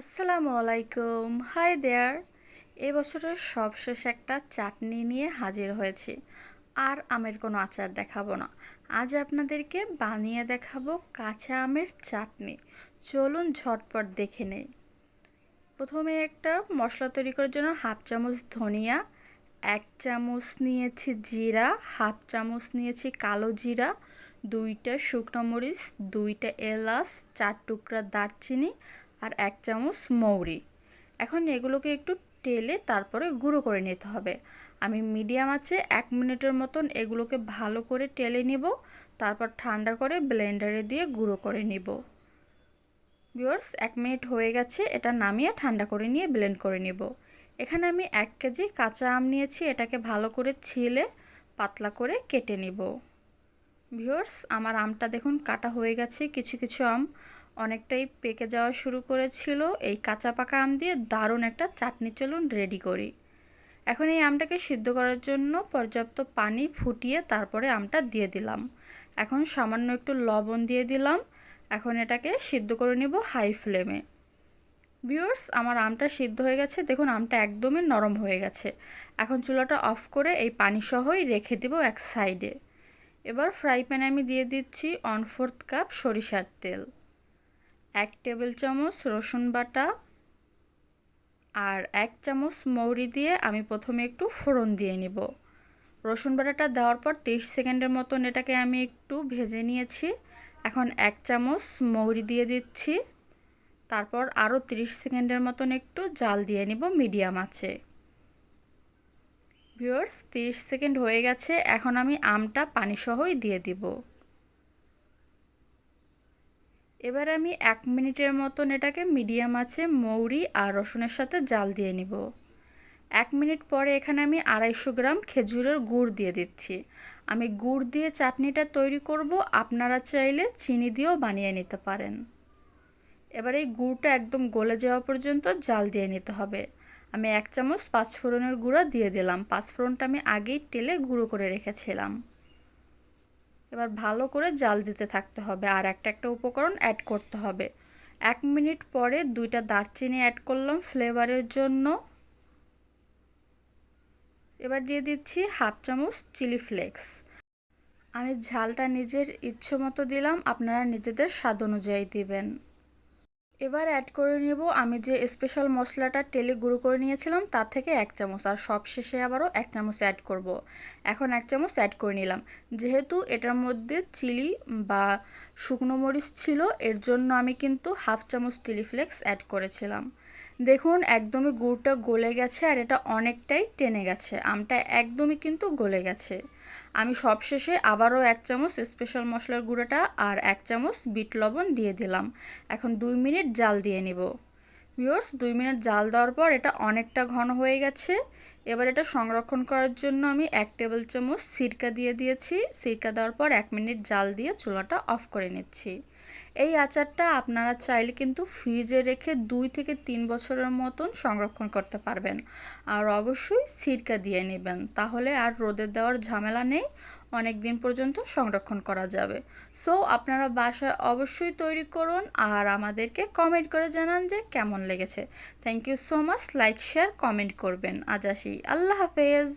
আসসালামু আলাইকুম। Hi there এবছরের সবশেষ একটা চাটনি নিয়ে হাজির হয়েছি। আর আমের কোনো আচার দেখাবো না। আজ আপনাদেরকে বানিয়ে দেখাবো কাঁচা আমের চাটনি। চলুন ঝটপট দেখে নেই। প্রথমে একটা মশলা তৈরি করার জন্য হাফ চামচ ধনিয়া, এক চামচ নিয়েছি জিরা, হাফ চামচ নিয়েছি কালো জিরা, দুইটা শুকনো মরিচ, দুইটা এলাচ, চার টুকরা দারচিনি আর এক চামচ মৌরি। এখন এগুলোকে একটু টেলে তারপরে গুঁড়ো করে নিতে হবে। আমি মিডিয়াম আছে, এক মিনিটের মতন এগুলোকে ভালো করে টেলে নিব, তারপর ঠান্ডা করে ব্লেন্ডারে দিয়ে গুঁড়ো করে নিব। ভিওর্স এক মিনিট হয়ে গেছে, এটা নামিয়ে ঠান্ডা করে নিয়ে ব্লেন্ড করে নিব। এখানে আমি এক কেজি কাঁচা আম নিয়েছি, এটাকে ভালো করে ছিলে পাতলা করে কেটে নিব। ভিওর্স আমার আমটা দেখুন কাটা হয়ে গেছে, কিছু কিছু আম অনেকটাই পেকে যাওয়া শুরু করেছিল। এই কাঁচা পাকা আম দিয়ে দারুণ একটা চাটনি চলুন রেডি করি। এখন এই আমটাকে সিদ্ধ করার জন্য পর্যাপ্ত পানি ফুটিয়ে তারপরে আমটা দিয়ে দিলাম। এখন সামান্য একটু লবণ দিয়ে দিলাম। এখন এটাকে সিদ্ধ করে নিব হাই ফ্লেমে। ভিউয়ার্স, আমার আমটা সিদ্ধ হয়ে গেছে। দেখুন, আমটা একদমই নরম হয়ে গেছে। এখন চুলাটা অফ করে এই পানি সহই রেখে দেব এক সাইডে। এবার ফ্রাই প্যানে আমি দিয়ে দিচ্ছি ওয়ান ফোর্থ কাপ সরিষার তেল। এক টেবিল চামচ রসুন বাটা আর এক চামচ মৌরি দিয়ে আমি প্রথমে একটু ফোড়ন দিয়ে নিব। রসুন বাটাটা দেওয়ার পর তিরিশ সেকেন্ডের মতন এটাকে আমি একটু ভেজে নিয়েছি। এখন এক চামচ মৌরি দিয়ে দিচ্ছি। তারপর আরও তিরিশ সেকেন্ডের মতন একটু জাল দিয়ে নিব মিডিয়াম আছে ভিওর্স তিরিশ সেকেন্ড হয়ে গেছে, এখন আমি আমটা পানিসহই দিয়ে দিব। এবার আমি এক মিনিটের মতন এটাকে মিডিয়াম আছে, মৌরি আর রসুনের সাথে জাল দিয়ে নিব। এক মিনিট পরে এখানে আমি আড়াইশো গ্রাম খেজুরের গুড় দিয়ে দিচ্ছি। আমি গুড় দিয়ে চাটনিটা তৈরি করব, আপনারা চাইলে চিনি দিয়েও বানিয়ে নিতে পারেন। এবার এই গুড়টা একদম গলে যাওয়া পর্যন্ত জাল দিয়ে নিতে হবে। আমি এক চামচ পাঁচফোড়নের গুঁড়া দিয়ে দিলাম। পাঁচফোড়নটা আমি আগেই তেলে গুঁড়ো করে রেখেছিলাম। এবার ভালো করে জাল দিতে থাকতে হবে আর একটা একটা উপকরণ অ্যাড করতে হবে। এক মিনিট পরে দুইটা দারচিনি অ্যাড করলাম ফ্লেভারের জন্য। এবার দিয়ে দিচ্ছি হাফ চামচ চিলি ফ্লেক্স আমি ঝালটা নিজের ইচ্ছে মতো দিলাম, আপনারা নিজেদের স্বাদ অনুযায়ী দিবেন। এবার অ্যাড করে নেব আমি যে স্পেশাল মশলাটা তেলে গুঁড়ো করে নিয়েছিলাম, তার থেকে এক চামচ, আর সব শেষে আবারও এক চামচ অ্যাড করব। এখন এক চামচ অ্যাড করে নিলাম যেহেতু এটার মধ্যে চিলি বা শুকনো মরিচ ছিল, এর জন্য আমি কিন্তু হাফ চামচ চিলি ফ্লেক্স অ্যাড করেছিলাম দেখুন, একদমই গুড়টা গলে গেছে আর এটা অনেকটাই টেনে গেছে। আমটা একদমই কিন্তু গলে গেছে। আমি সবশেষে আবারও এক চামচ স্পেশাল মশলার গুঁড়োটা আর এক চামচ বিট লবণ দিয়ে দিলাম। এখন দুই মিনিট জাল দিয়ে নিব। ভিওর্স দুই মিনিট জাল দেওয়ার পর এটা অনেকটা ঘন হয়ে গেছে। এবার এটা সংরক্ষণ করার জন্য আমি এক টেবিল চামচ সিরকা দিয়ে দিয়েছি। সিরকা দেওয়ার পর এক মিনিট জাল দিয়ে চুলাটা অফ করে নিচ্ছি। এই আচারটা আপনারা চাইলে কিন্তু ফ্রিজে রেখে দুই থেকে তিন বছরের মতন সংরক্ষণ করতে পারবেন। আর অবশ্যই সিরকা দিয়ে নেবেন, তাহলে আর রোদে দেওয়ার ঝামেলা নেই অনেক দিন পর্যন্ত সংরক্ষণ করা যাবে। সো আপনারা বাসায় অবশ্যই তৈরি করুন আর আমাদেরকে কমেন্ট করে জানান যে কেমন লেগেছে। Thank you so much like share comment করবেন। আজ আসি। আল্লাহ হাফেজ।